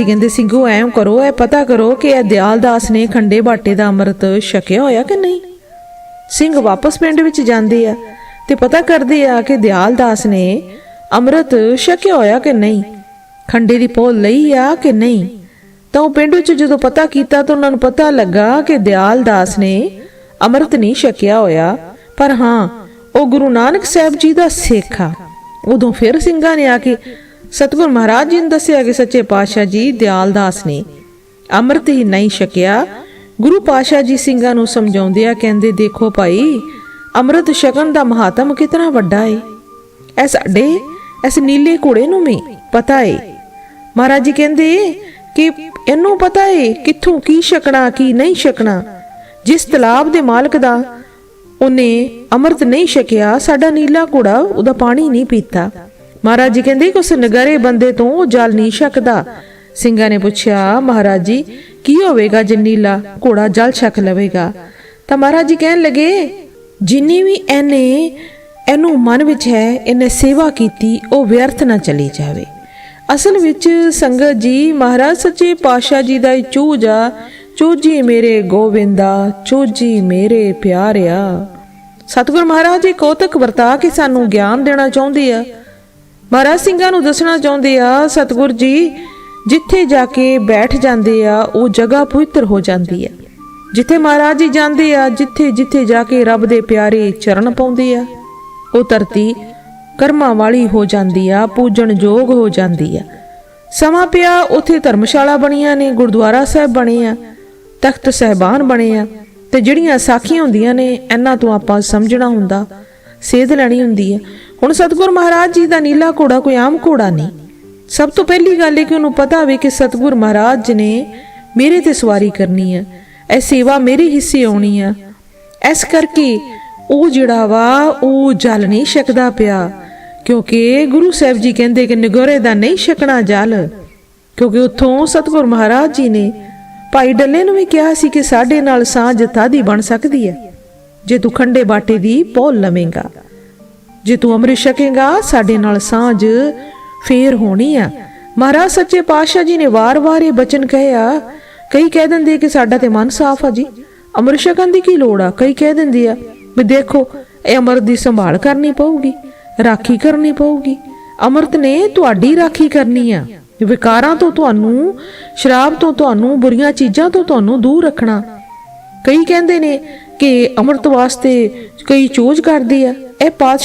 ਜੀ ਕਹਿੰਦੇ ਸਿੰਘੋ ਐਂ ਕਰੋ, ਇਹ ਪਤਾ ਕਰੋ ਕਿ ਇਹ ਦਿਆਲਦਾਸ ਨੇ ਖੰਡੇ ਬਾਟੇ ਦਾ ਅੰਮ੍ਰਿਤ ਛਕਿਆ ਹੋਇਆ ਕਿ ਨਹੀਂ? ਸਿੰਘ ਵਾਪਸ ਪਿੰਡ ਵਿੱਚ ਜਾਂਦੇ ਆ ਤੇ ਪਤਾ ਕਰਦੇ ਆ ਕਿ ਦਿਆਲਦਾਸ ਨੇ ਅੰਮ੍ਰਿਤ ਛਕਿਆ ਹੋਇਆ ਕਿ ਨਹੀਂ, ਖੰਡੇ ਦੀ ਪੋਲ ਲਈ ਆ ਕਿ ਨਹੀਂ। ਤਾਂ ਉਹ ਪਿੰਡ ਵਿੱਚ ਜਦੋਂ ਪਤਾ ਕੀਤਾ ਤਾਂ ਉਹਨਾਂ ਨੂੰ ਪਤਾ ਲੱਗਾ ਕਿ ਦਿਆਲ ਦਾਸ ਨੇ ਅੰਮ੍ਰਿਤ ਨਹੀਂ ਛਕਿਆ ਹੋਇਆ। ਪਰ ਹਾਂ, ਉਹ ਗੁਰੂ ਨਾਨਕ ਸਾਹਿਬ ਜੀ ਦਾ ਸਿੱਖ। ਆ ਉਦੋਂ ਫਿਰ ਸਿੰਘਾਂ ਨੇ ਆ ਕੇ ਸਤਿਗੁਰ ਮਹਾਰਾਜ ਜੀ ਨੇ ਦੱਸਿਆ ਕਿ ਸੱਚੇ ਪਾਤਸ਼ਾਹ ਜੀ ਦਿਆਲਦਾਸ ਨੇ ਅੰਮ੍ਰਿਤ ਹੀ ਨਹੀਂ ਛਕਿਆ। ਗੁਰੂ ਪਾਤਸ਼ਾਹ ਜੀ ਸਿੰਘਾਂ ਨੂੰ ਸਮਝਾਉਂਦਿਆਂ ਕਹਿੰਦੇ, ਦੇਖੋ ਭਾਈ, ਅੰਮ੍ਰਿਤ ਛਕਣ ਦਾ ਮਹਾਤਮ ਕਿਤਨਾ ਵੱਡਾ ਏ। ਐ ਸਾਡੇ ਇਸ ਨੀਲੇ ਘੋੜੇ ਨੂੰ ਵੀ ਪਤਾ ਏ। ਮਹਾਰਾਜ ਜੀ ਕਹਿੰਦੇ, ਕਿ ਇਹਨੂੰ ਪਤਾ ਏ ਕਿੱਥੋਂ ਕੀ ਛਕਣਾ, ਕੀ ਨਹੀਂ ਛਕਣਾ। ਜਿਸ ਤਲਾਬ ਦੇ ਮਾਲਕ ਦਾ ਉਹਨੇ ਅੰਮ੍ਰਿਤ ਨਹੀਂ ਛਕਿਆ, ਸਾਡਾ ਨੀਲਾ ਘੋੜਾ ਉਹਦਾ ਪਾਣੀ ਨਹੀਂ ਪੀਤਾ। ਮਹਾਰਾਜ ਜੀ ਕਹਿੰਦੇ ਕਿ ਉਸ ਨਗਰੇ ਬੰਦੇ ਤੋਂ ਉਹ ਜਲ ਨਹੀਂ ਛਕਦਾ। ਸਿੰਘਾਂ ਨੇ ਪੁੱਛਿਆ, ਮਹਾਰਾਜ ਜੀ, ਕੀ ਹੋਵੇਗਾ ਜੇ ਨੀਲਾ ਘੋੜਾ ਜਲ ਛਕ ਲਵੇਗਾ? ਤਾਂ ਮਹਾਰਾਜ ਜੀ ਕਹਿਣ ਲੱਗੇ, ਜਿੰਨੀ ਵੀ ਇਹਨੇ, ਇਹਨੂੰ ਮਨ ਵਿੱਚ ਹੈ, ਇਹਨੇ ਸੇਵਾ ਕੀਤੀ, ਉਹ ਵਿਅਰਥ ਨਾ ਚਲੀ ਜਾਵੇ। ਅਸਲ ਵਿੱਚ ਸੰਗਤ ਜੀ, ਮਹਾਰਾਜ ਸੱਚੇ ਪਾਤਸ਼ਾਹ ਜੀ ਦਾ ਇਹ ਚੂਜ ਆ ਚੂਜੀ ਮੇਰੇ ਗੋਵਿੰਦਾ ਚੂਜੀ ਮੇਰੇ ਪਿਆਰਿਆ। ਸਤਿਗੁਰ ਮਹਾਰਾਜ ਜੀ ਕੋਤਕ ਵਰਤਾ ਕੇ ਸਾਨੂੰ ਗਿਆਨ ਦੇਣਾ ਚਾਹੁੰਦੇ ਆ। ਮਹਾਰਾਜ ਸਿੰਘਾਂ ਨੂੰ ਦੱਸਣਾ ਚਾਹੁੰਦੇ ਆ, ਸਤਿਗੁਰ ਜੀ, ਜਿੱਥੇ ਜਾ ਕੇ ਬੈਠ ਜਾਂਦੇ ਆ, ਉਹ ਜਗ੍ਹਾ ਪਵਿੱਤਰ ਹੋ ਜਾਂਦੀ ਆ। ਜਿੱਥੇ ਮਹਾਰਾਜ ਜੀ ਜਾਂਦੇ ਆ, ਜਿੱਥੇ ਜਿੱਥੇ ਜਾ ਕੇ ਰੱਬ ਦੇ ਪਿਆਰੇ ਚਰਨ ਪਾਉਂਦੇ ਆ, ਉਹ ਧਰਤੀ ਕਰਮਾਂ ਵਾਲੀ ਹੋ ਜਾਂਦੀ ਆ, ਪੂਜਣ ਯੋਗ ਹੋ ਜਾਂਦੀ ਆ। ਸਮਾਂ ਪਿਆ, ਉੱਥੇ ਧਰਮਸ਼ਾਲਾ ਬਣੀਆਂ ਨੇ, ਗੁਰਦੁਆਰਾ ਸਾਹਿਬ ਬਣੇ ਆ, ਤਖਤ ਸਹਿਬਾਨ ਬਣੇ ਆ, ਤੇ ਜਿਹੜੀਆਂ ਸਾਖੀਆਂ ਹੁੰਦੀਆਂ ਨੇ, ਇਹਨਾਂ ਤੋਂ ਆਪਾਂ ਸਮਝਣਾ ਹੁੰਦਾ, ਸੇਧ ਲੈਣੀ ਹੁੰਦੀ ਆ। ਹੁਣ ਸਤਿਗੁਰ ਮਹਾਰਾਜ ਜੀ ਦਾ ਨੀਲਾ ਘੋੜਾ ਕੋਈ ਆਮ ਘੋੜਾ ਨਹੀਂ। ਸਭ ਤੋਂ ਪਹਿਲੀ ਗੱਲ ਹੈ ਕਿ ਉਹਨੂੰ ਪਤਾ ਹੋਵੇ ਕਿ ਸਤਿਗੁਰ ਮਹਾਰਾਜ ਜੀ ਨੇ ਮੇਰੇ ਤੇ ਸਵਾਰੀ ਕਰਨੀ ਹੈ ਇਹ ਸੇਵਾ ਮੇਰੇ ਹਿੱਸੇ ਆਉਣੀ ਆ। ਇਸ ਕਰਕੇ ਉਹ ਜਿਹੜਾ ਵਾ, ਉਹ ਜਲ ਨਹੀਂ ਛਕਦਾ ਪਿਆ। ਕਿਉਂਕਿ ਗੁਰੂ ਸਾਹਿਬ ਜੀ ਕਹਿੰਦੇ ਕਿ ਨਿਗੋਰੇ ਦਾ ਨਹੀਂ ਛਕਣਾ ਜਲ। ਕਿਉਂਕਿ ਉੱਥੋਂ ਸਤਿਗੁਰ ਮਹਾਰਾਜ ਜੀ ਨੇ ਭਾਈ ਡੱਲੇ ਨੂੰ ਵੀ ਕਿਹਾ ਸੀ ਕਿ ਸਾਡੇ ਨਾਲ ਸਾਂਝ ਤਾਦੀ ਬਣ ਸਕਦੀ ਹੈ, ਜੇ ਤੂੰ ਖੰਡੇ ਬਾਟੇ ਦੀ ਪੋਲ ਲਵੇਂਗਾ। ਜੇ ਤੂੰ ਅੰਮ੍ਰਿਤ ਛਕੇਗਾ, ਸਾਡੇ ਨਾਲ ਸਾਂਝ ਫੇਰ ਹੋਣੀ ਆ। ਮਹਾਰਾਜ ਸੱਚੇ ਪਾਤਸ਼ਾਹ ਜੀ ਨੇ ਵਾਰ-ਵਾਰ ਇਹ ਬਚਨ ਕਹਿਆ ਕਈ ਕਹਿ ਦਿੰਦੇ ਕਿ ਸਾਡਾ ਤੇ ਮਨ ਸਾਫ਼ ਆ ਜੀ। ਅੰਮ੍ਰਿਤ ਛਕਣ ਦੀ ਕੀ ਲੋੜ ਆ? ਕਈ ਕਹਿ ਦਿੰਦੇ ਆ ਵੀ ਦੇਖੋ, ਇਹ ਅੰਮ੍ਰਿਤ ਦੀ ਸੰਭਾਲ ਕਰਨੀ ਪਊਗੀ, ਰਾਖੀ ਕਰਨੀ ਪਊਗੀ। ਅੰਮ੍ਰਿਤ ਨੇ ਤੁਹਾਡੀ ਰਾਖੀ ਕਰਨੀ ਆ। ਵਿਕਾਰਾਂ ਤੋਂ ਤੁਹਾਨੂੰ, ਸ਼ਰਾਬ ਤੋਂ ਤੁਹਾਨੂੰ, ਬੁਰੀਆਂ ਚੀਜ਼ਾਂ ਤੋਂ ਤੁਹਾਨੂੰ ਦੂਰ ਰੱਖਣਾ। ਕਈ ਕਹਿੰਦੇ ਨੇ ਕਿ ਅੰਮ੍ਰਿਤ ਵਾਸਤੇ ਕਈ ਚੋਜ ਕਰਦੇ ਆ। ਇਹ ਪਾਤਸ਼ਾਹ